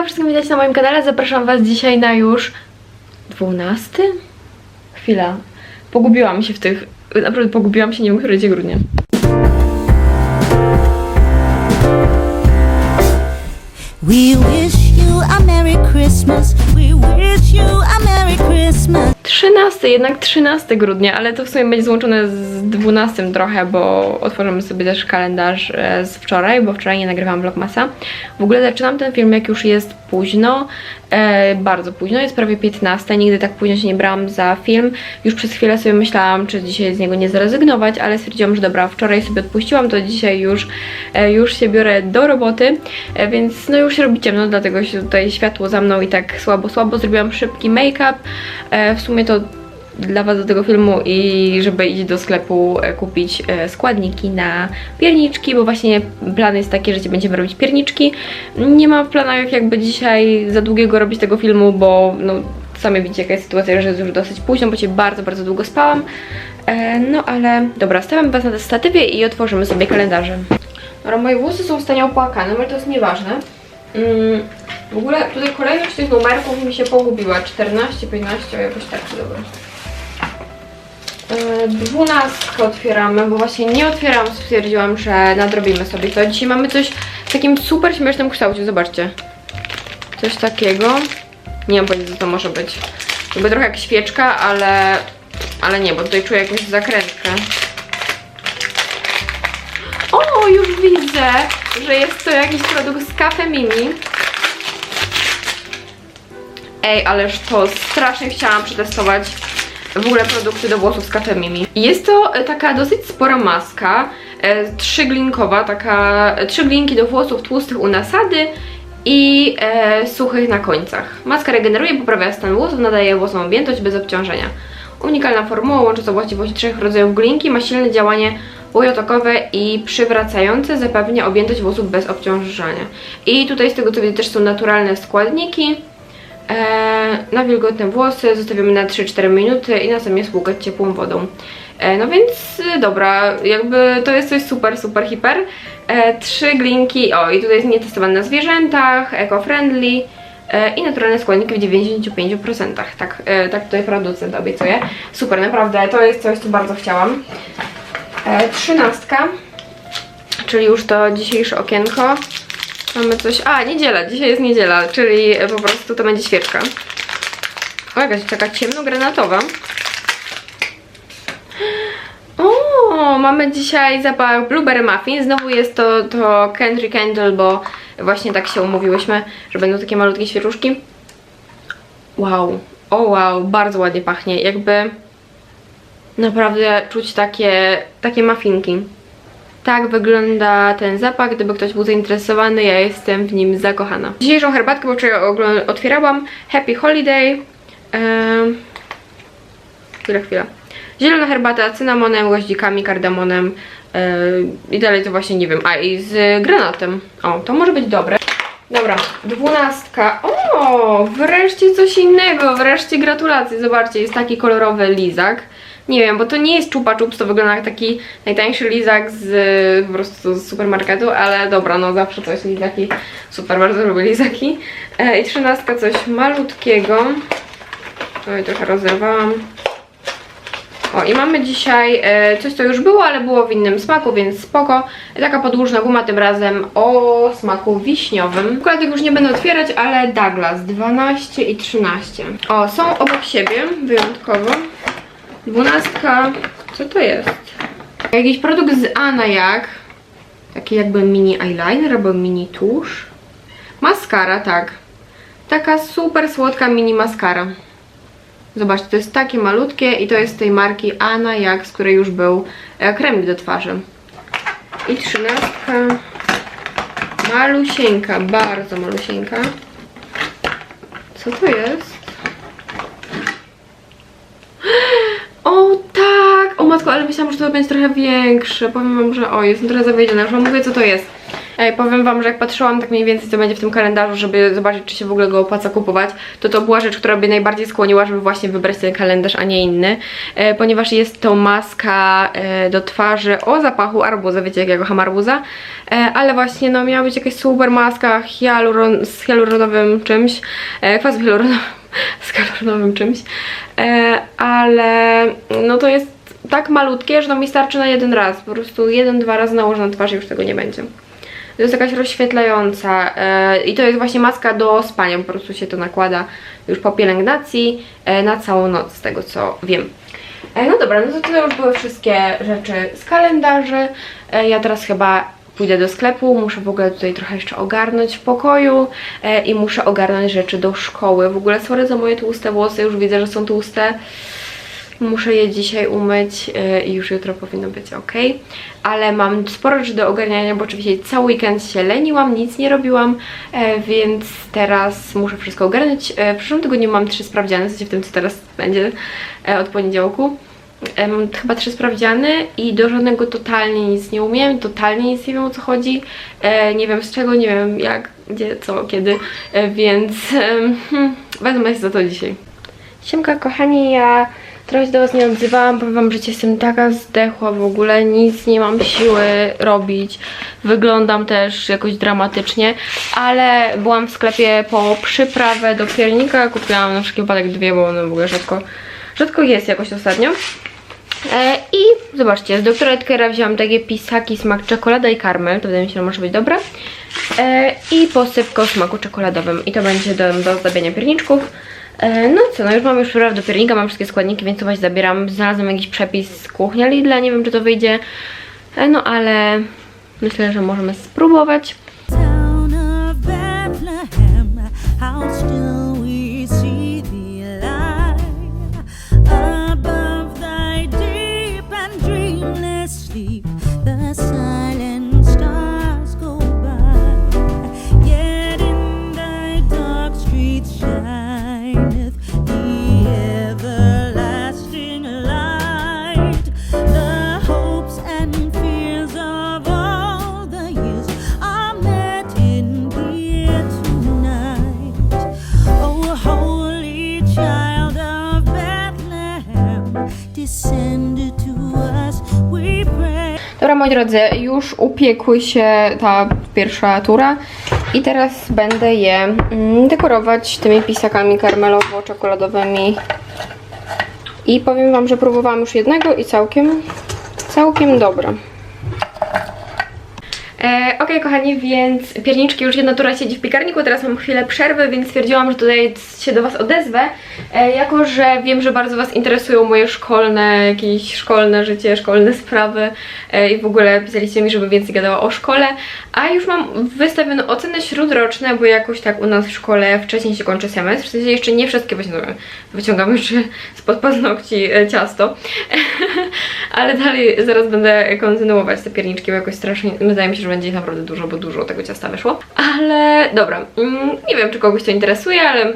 Hejka, wszystkim widać na moim kanale. Zapraszam Was dzisiaj na już 12? Chwila. Pogubiłam się w tych. Naprawdę pogubiłam się, nie wiem, który dzień grudnia. We wish you a Merry Christmas. 13, jednak 13 grudnia, ale to w sumie będzie złączone z 12 trochę, bo otworzymy sobie też kalendarz e, z wczoraj, bo wczoraj nie nagrywałam vlogmasa. W ogóle zaczynam ten film jak już jest późno, e, bardzo późno, jest prawie 15, nigdy tak późno się nie brałam za film. Już przez chwilę sobie myślałam, czy dzisiaj z niego nie zrezygnować, ale stwierdziłam, że dobra, wczoraj sobie odpuściłam, to dzisiaj już, e, już się biorę do roboty, e, więc no już robi ciemno, dlatego się tutaj światło za mną i tak słabo, słabo. Zrobiłam szybki make-up, e, w sumie to dla Was do tego filmu i żeby iść do sklepu e, kupić e, składniki na pierniczki, bo właśnie plan jest taki, że będziemy robić pierniczki. Nie mam w planach jakby dzisiaj za długiego robić tego filmu, bo no sami widzicie jaka jest sytuacja, że jest już dosyć późno, bo Cię bardzo, bardzo długo spałam. E, no ale dobra, stawiam Was na statywie i otworzymy sobie kalendarze. Dobra, moje włosy są w stanie opłakane, ale to jest nieważne. Mm, w ogóle tutaj kolejność tych numerków mi się pogubiła. 14, 15, o, jakoś tak, dobra. Dwunastkę otwieramy, bo właśnie nie otwieram, stwierdziłam, że nadrobimy sobie to. Dzisiaj mamy coś w takim super śmiesznym kształcie, zobaczcie. Coś takiego. Nie wiem pojęcia, co to może być. Jakby trochę jak świeczka, ale, ale nie, bo tutaj czuję jakąś zakrętkę. O, już widzę, że jest to jakiś produkt z Cafe Mimi. Ej, ależ to strasznie chciałam przetestować w ogóle produkty do włosów z Cafe Mimi. Jest to e, taka dosyć spora maska, e, trzyglinkowa, taka e, trzy glinki do włosów tłustych u nasady i e, suchych na końcach. Maska regeneruje, poprawia stan włosów, nadaje włosom objętość bez obciążenia. Unikalna formuła łącząca właściwości trzech rodzajów glinki, ma silne działanie łojotokowe i przywracające, zapewnia objętość włosów bez obciążania. I tutaj z tego co widzę też są naturalne składniki. E, na wilgotne włosy zostawiamy na 3-4 minuty i następnie spłukać ciepłą wodą. E, no więc e, dobra, jakby to jest coś super, super, hiper. E, trzy glinki, o i tutaj jest nietestowane na zwierzętach, eco-friendly i naturalne składniki w 95%. Tak, tak tutaj producent obiecuje. Super, naprawdę, to jest coś, co bardzo chciałam. Trzynastka, czyli już to dzisiejsze okienko. Mamy coś. A, niedziela, dzisiaj jest niedziela, czyli po prostu to będzie świeczka. O, jakaś taka ciemnogranatowa. O, mamy dzisiaj zapach Blueberry Muffin. Znowu jest to, to Country Candle, bo właśnie tak się umówiłyśmy, że będą takie malutkie świeczuszki. Wow, o wow, bardzo ładnie pachnie. Jakby naprawdę czuć takie, takie muffinki. Tak wygląda ten zapach, gdyby ktoś był zainteresowany, ja jestem w nim zakochana. Dzisiejszą herbatkę, bo wczoraj otwierałam, Happy Holiday. Ehm, chwila, chwila. Zielona herbata z cynamonem, gwoździkami, kardamonem em, i dalej to właśnie nie wiem, a i z granatem. O, to może być dobre. Dobra, dwunastka. O, wreszcie coś innego, wreszcie gratulacje. Zobaczcie, jest taki kolorowy lizak. Nie wiem, bo to nie jest chupa chups, to wygląda jak taki najtańszy lizak z po prostu z supermarketu, ale dobra, no zawsze coś lizaki. Super, bardzo lubię lizaki. E, I trzynastka coś malutkiego. Oj, trochę rozerwałam. O, i mamy dzisiaj e, coś, co już było, ale było w innym smaku, więc spoko. Taka podłużna guma, tym razem o smaku wiśniowym. Akurat już nie będę otwierać, ale Douglas 12 i 13. O, są obok siebie, wyjątkowo. Dwunastka, co to jest? Jakiś produkt z Ana jak. Taki jakby mini eyeliner albo mini tusz. Maskara, tak. Taka super słodka mini maskara. Zobaczcie, to jest takie malutkie i to jest z tej marki Anna Jak, z której już był e, kremik do twarzy. I trzynastka. Malusieńka, bardzo malusieńka. Co to jest? O tak! O matko, ale myślałam, że to będzie trochę większe. Powiem wam, że o, jestem trochę zawiedziona. Już wam mówię, co to jest. E, powiem Wam, że jak patrzyłam tak mniej więcej co będzie w tym kalendarzu, żeby zobaczyć czy się w ogóle go opłaca kupować, to to była rzecz, która mnie najbardziej skłoniła, żeby właśnie wybrać ten kalendarz, a nie inny, e, ponieważ jest to maska e, do twarzy o zapachu arbuza, wiecie jak ja kocham arbuza, e, ale właśnie no miała być jakaś super maska hialuron, z hialuronowym czymś, e, kwasem hialuronowym, z hialuronowym czymś, e, ale no to jest tak malutkie, że no mi starczy na jeden raz, po prostu jeden, dwa razy nałożę na twarz i już tego nie będzie. To jest jakaś rozświetlająca e, i to jest właśnie maska do spania, po prostu się to nakłada już po pielęgnacji e, na całą noc, z tego co wiem. E, no dobra, no to to już były wszystkie rzeczy z kalendarzy. E, ja teraz chyba pójdę do sklepu, muszę w ogóle tutaj trochę jeszcze ogarnąć w pokoju e, i muszę ogarnąć rzeczy do szkoły. W ogóle sorry za moje tłuste włosy, już widzę, że są tłuste. Muszę je dzisiaj umyć yy, i już jutro powinno być ok. Ale mam sporo rzeczy do ogarniania, bo oczywiście cały weekend się leniłam, nic nie robiłam, e, więc teraz muszę wszystko ogarnąć. E, w przyszłym tygodniu mam trzy sprawdziany, w sensie w tym co teraz będzie e, od poniedziałku. E, Mam chyba trzy sprawdziany i do żadnego totalnie nic nie umiem, totalnie nic nie wiem o co chodzi. E, nie wiem z czego, nie wiem jak, gdzie, co, kiedy, e, więc hmm, wezmę się za to dzisiaj. Siemka kochani, ja trochę się do Was nie odzywałam, powiem Wam, że jestem taka zdechła w ogóle, nic nie mam siły robić, wyglądam też jakoś dramatycznie, ale byłam w sklepie po przyprawę do piernika, kupiłam na wszelki wypadek dwie, bo one w ogóle rzadko, rzadko jest jakoś ostatnio. E, I zobaczcie, z doktora Edgera wzięłam takie pisaki smak czekolada i karmel, to wydaje mi się, że może być dobre. E, I posypkę o smaku czekoladowym i to będzie do, do zdabiania pierniczków. E, no co, no już mam już przypraw do piernika, mam wszystkie składniki, więc to właśnie zabieram. Znalazłam jakiś przepis z kuchnia Lidla, nie wiem czy to wyjdzie, e, no ale myślę, że możemy spróbować. Moi drodzy, już upiekły się ta pierwsza tura i teraz będę je mm, dekorować tymi pisakami karmelowo-czekoladowymi i powiem wam, że próbowałam już jednego i całkiem, całkiem dobre. E, Okej, kochani, więc pierniczki już jedna tura siedzi w piekarniku, teraz mam chwilę przerwy, więc stwierdziłam, że tutaj się do Was odezwę, e, jako że wiem, że bardzo Was interesują moje szkolne, jakieś szkolne życie, szkolne sprawy e, i w ogóle pisaliście mi, żeby więcej gadała o szkole, a już mam wystawione oceny śródroczne, bo jakoś tak u nas w szkole wcześniej się kończy semestr, w sensie jeszcze nie wszystkie, właśnie no, wyciągam jeszcze spod paznokci e, ciasto, ale dalej zaraz będę kontynuować te pierniczki, bo jakoś strasznie, wydaje mi się, że będzie ich naprawdę dużo, bo dużo tego ciasta wyszło. Ale dobra, mm, nie wiem czy kogoś to interesuje, ale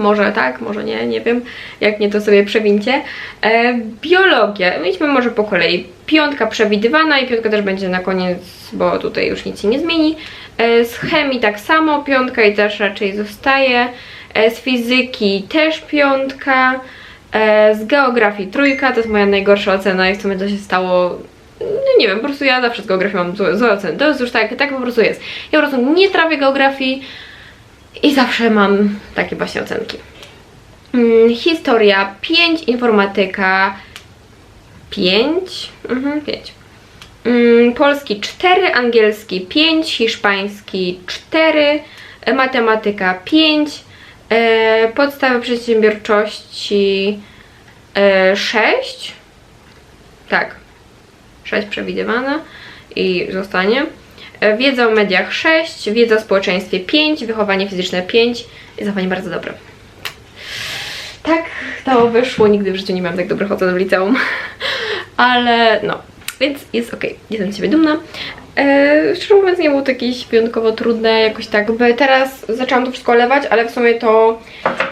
może tak, może nie, nie wiem. Jak nie, to sobie przewincie. E, biologia. Idźmy może po kolei. Piątka przewidywana i piątka też będzie na koniec, bo tutaj już nic się nie zmieni. E, z chemii tak samo, piątka i też raczej zostaje. E, z fizyki też piątka. Z geografii trójka, to jest moja najgorsza ocena i w sumie to się stało no nie wiem, po prostu ja zawsze z geografii mam złe, złe oceny. To jest już tak, tak po prostu jest. Ja po prostu nie trafię geografii i zawsze mam takie właśnie ocenki. Mm, historia 5, informatyka 5, mhm, 5. Mm, polski 4, angielski 5, hiszpański 4, e, matematyka 5, e, podstawy przedsiębiorczości e, 6. Tak, 6 przewidywane i zostanie. E, Wiedza o mediach 6, wiedza o społeczeństwie 5, wychowanie fizyczne 5 i zachowanie bardzo dobre. Tak to wyszło, nigdy w życiu nie miałam tak dobrych ocen w liceum, ale no, więc jest ok, jestem z siebie dumna. Eee, szczerze mówiąc nie było to jakieś wyjątkowo trudne, jakoś tak, by teraz zaczęłam to wszystko lewać, ale w sumie to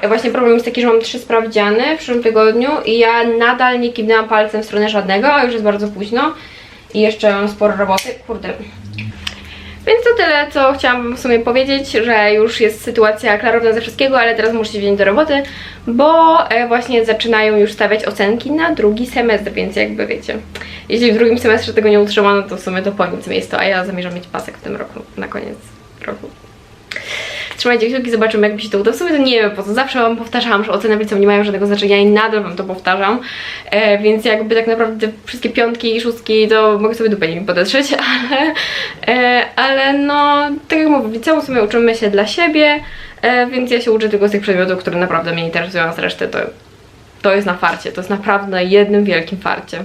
e, właśnie problem jest taki, że mam trzy sprawdziany w przyszłym tygodniu i ja nadal nie kiwnęłam palcem w stronę żadnego, a już jest bardzo późno i jeszcze mam sporo roboty, kurde. Więc to tyle, co chciałam w sumie powiedzieć, że już jest sytuacja klarowna ze wszystkiego, ale teraz muszę się wziąć do roboty, bo e, właśnie zaczynają już stawiać ocenki na drugi semestr, więc jakby wiecie, jeśli w drugim semestrze tego nie utrzymano, to w sumie to po nic mi jest to, a ja zamierzam mieć pasek w tym roku, na koniec roku. Trzymajcie kciuki, zobaczymy jak mi się to uda. W sumie to nie wiem po co, zawsze wam powtarzałam, że oceny w liceum nie mają żadnego znaczenia i nadal wam to powtarzam, e, więc jakby tak naprawdę wszystkie piątki i szóstki to mogę sobie dupę nimi podetrzeć, ale, e, ale no, tak jak mówię, w liceum uczymy się dla siebie, e, więc ja się uczę tylko z tych przedmiotów, które naprawdę mnie interesują, a z reszty to, to jest na farcie, to jest naprawdę na jednym wielkim farcie.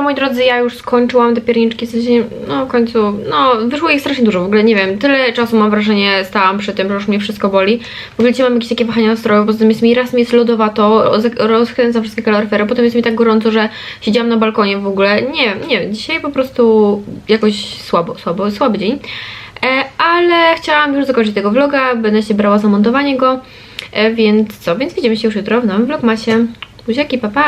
Dobra, moi drodzy, ja już skończyłam te pierniczki, w sensie, no w końcu, no wyszło ich strasznie dużo, w ogóle nie wiem, tyle czasu mam wrażenie, stałam przy tym, że już mnie wszystko boli. W ogóle mam jakieś takie wahania nastroju, poza tym jest mi, raz mi jest lodowato, roz- rozkręcam wszystkie kaloryfery, potem jest mi tak gorąco, że siedziałam na balkonie w ogóle, nie nie dzisiaj po prostu jakoś słabo, słabo, słaby dzień. E, ale chciałam już zakończyć tego vloga, będę się brała za montowanie go, e, więc co, więc widzimy się już jutro w nowym vlogmasie. Buziaki, pa pa!